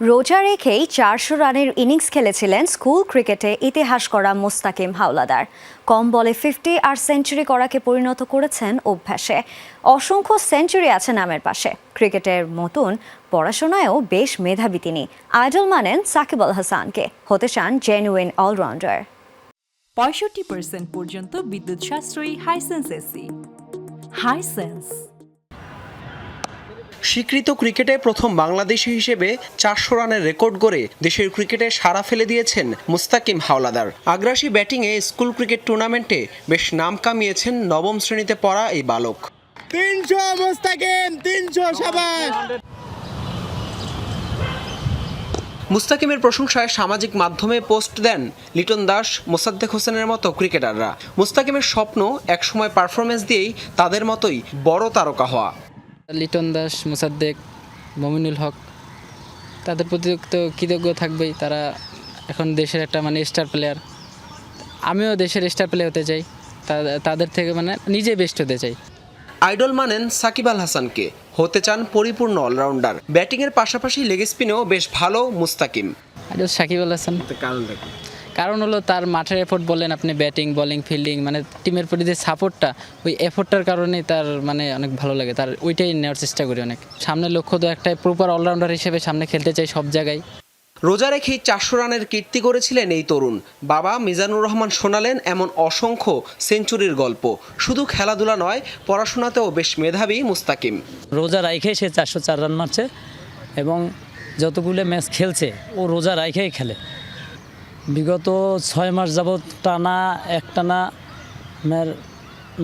রোজা রেখেই চারশো রানের ইনিংস খেলেছিলেন স্কুল ক্রিকেটে ইতিহাস করা মোস্তাকিম হাওলাদার। কম বলে ফিফটি আর সেঞ্চুরি করাকে পরিণত করেছেন অভ্যাসে। অসংখ্য সেঞ্চুরি আছে নামের পাশে। ক্রিকেটের মতন পড়াশোনায়ও বেশ মেধাবী তিনি। আইডল মানেন সাকিব আল হাসানকে। হতে চান জেনুইন অলরাউন্ডার পঁয়ষট্টি পর্যন্ত বিদ্যুৎ সাশ্রয়ী হাইসেন্স এসি হাইসেন্স স্বীকৃত ক্রিকেটে প্রথম বাংলাদেশি হিসেবে চারশো রানের রেকর্ড গড়ে দেশের ক্রিকেটে সাড়া ফেলে দিয়েছেন মুস্তাকিম হাওলাদার। আগ্রাসী ব্যাটিংয়ে স্কুল ক্রিকেট টুর্নামেন্টে বেশ নাম কামিয়েছেন নবম শ্রেণীতে পড়া এই বালক। তিনশো মোস্তাকিম তিনশো সাবাস। মুস্তাকিমের প্রশংসায় সামাজিক মাধ্যমে পোস্ট দেন লিটন দাস মোসাদ্দেক হোসেনের মতো ক্রিকেটাররা। মুস্তাকিমের স্বপ্ন একসময় পারফরমেন্স দিয়েই তাদের মতোই বড় তারকা হওয়া। লিটন দাস মোসাদ্দেক মমিনুল হক তাদের প্রতি তো কৃতজ্ঞ থাকবেই। তারা এখন দেশের একটা মানে স্টার প্লেয়ার আমিও দেশের স্টার প্লেয়ার হতে চাই। তাদের থেকে মানে নিজে বেস্ট হতে চাই। আইডল মানেন সাকিব আল হাসানকে। হতে চান পরিপূর্ণ অলরাউন্ডার ব্যাটিংয়ের পাশাপাশি লেগ স্পিনেও বেশ ভালো মুস্তাকিম। আর সাকিব আল হাসান। কারণটা কারণ হলো তার মাঠের এফোর্ট বলেন আপনি ব্যাটিং বলিং ফিল্ডিং মানে টিমের প্রতি যে সাপোর্টটা ওই এফোর্টটার কারণেই তার মানে অনেক ভালো লাগে। তার ওইটাই নেওয়ার চেষ্টা করি অনেক। সামনে লক্ষ্য তো একটাই প্রপার অলরাউন্ডার হিসেবে সামনে খেলতে চাই সব জায়গায়। রোজা রেখেই চারশো রানের কীর্তি করেছিলেন এই তরুণ। বাবা মিজানুর রহমান শোনালেন এমন অসংখ্য সেঞ্চুরির গল্প। শুধু খেলাধুলা নয় পড়াশোনাতেও বেশ মেধাবী মুস্তাকিম। রোজা রাইখে সে চারশো চার রান মারছে এবং যতগুলো ম্যাচ খেলছে ও রোজা রাইখেই খেলে। বিগত ছয় মাস যাবৎ টানা একটানা আপনার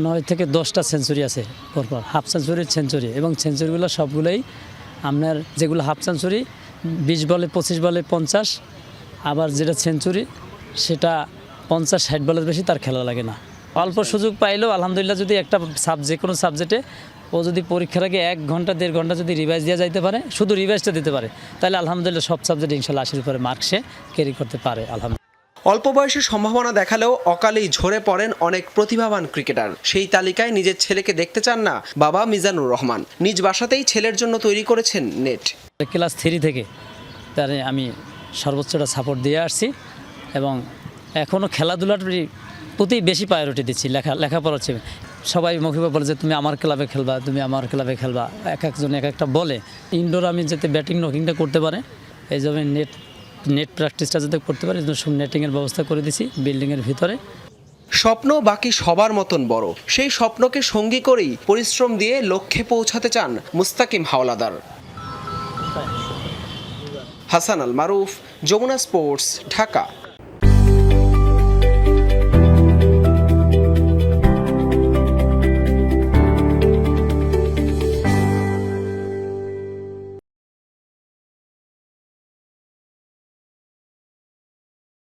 নয় থেকে দশটা সেঞ্চুরি আছে পরপর, হাফ সেঞ্চুরির সেঞ্চুরি এবং সেঞ্চুরিগুলো সবগুলোই আপনার যেগুলো হাফ সেঞ্চুরি, বিশ বলে পঁচিশ বলে পঞ্চাশ, আবার যেটা সেঞ্চুরি সেটা পঞ্চাশ, ষাট বলের বেশি তার খেলা লাগে না। অল্প সুযোগ পাইলেও আলহামদুলিল্লাহ যদি একটা সাব যে কোনো সাবজেক্টে ও যদি পরীক্ষার আগে এক ঘণ্টা দেড় ঘণ্টা যদি রিভাইজ দেওয়া যাইতে পারে শুধু রিভাইজটা দিতে পারে তাহলে আলহামদুলিল্লাহ সব সাবজেক্টে ইনশাল্লাহ আশির উপরে মার্ক সে ক্যারি করতে পারে আলহামদুলিল্লাহ। অল্প বয়সে সম্ভাবনা দেখালেও অকালেই ঝরে পড়েন অনেক প্রতিভাবান ক্রিকেটার সেই তালিকায় নিজের ছেলেকে দেখতে চান না বাবা মিজানুর রহমান। নিজ বাসাতেই ছেলের জন্য তৈরি করেছেন নেট ক্লাস থ্রি থেকে তার আমি সর্বোচ্চটা সাপোর্ট দিয়ে আসছি এবং এখনও খেলাধুলার প্রতি- প্রতি বেশি প্রায়োরিটি দিচ্ছি লেখা লেখাপড়ার চেয়ে। সবাই মুখিবে বলে যে, তুমি আমার ক্লাবে খেলবা, তুমি আমার ক্লাবে খেলবা। এক একজন এক একটা বলে। ইনডোর আমি যাতে ব্যাটিং নকিংটা করতে পারে, এই জন্য নেট নেট প্র্যাকটিসটা যাতে করতে পারে, এই জন্য সব নেটিংয়ের ব্যবস্থা করে দিছি বিল্ডিংয়ের ভিতরে। স্বপ্ন বাকি সবার মতন বড়। সেই স্বপ্নকে সঙ্গী করেই পরিশ্রম দিয়ে লক্ষ্যে পৌঁছাতে চান মুস্তাকিম হাওলাদার। হাসান আল মারুফ, যমুনা স্পোর্টস, ঢাকা।